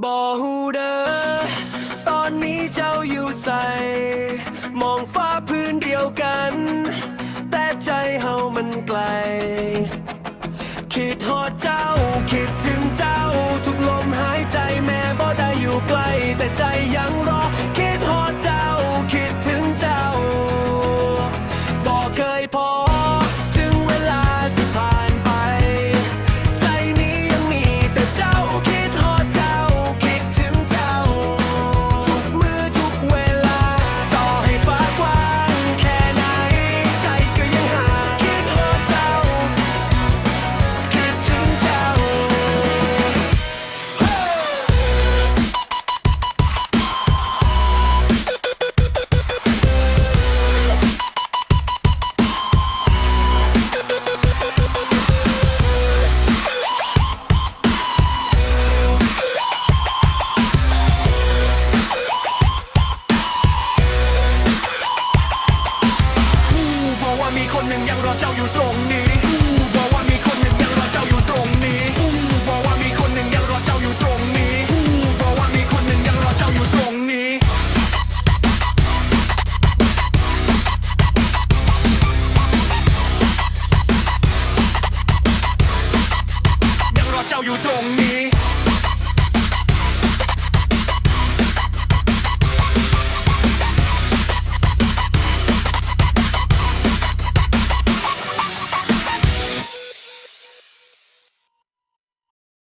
บ่ฮูเดอตอนนี้เจ้าอยู่ใส่มองฟ้าพื้นเดียวกัน แต่ใจเฮามันไกล คิดหอดเจ้า คิดถึงเจ้า ทุกลมหายใจแม่บ่ได้อยู่ใกล้แต่ใจยังรอ คิดหอดเจ้า คิดถึงเจ้า บ่เคยพอ มีคนหนึ่งยังรอเจ้าอยู่ตรงนี้บอกว่ามีคนหนึ่งยังรอเจ้าอยู่ตรงนี้บอกว่ามีคนหนึ่งยังรอเจ้าอยู่ตรงนี้บอกว่ามีคนหนึ่งยังรอเจ้าอยู่ตรงนี้ยังรอเจ้าอยู่ตรงนี้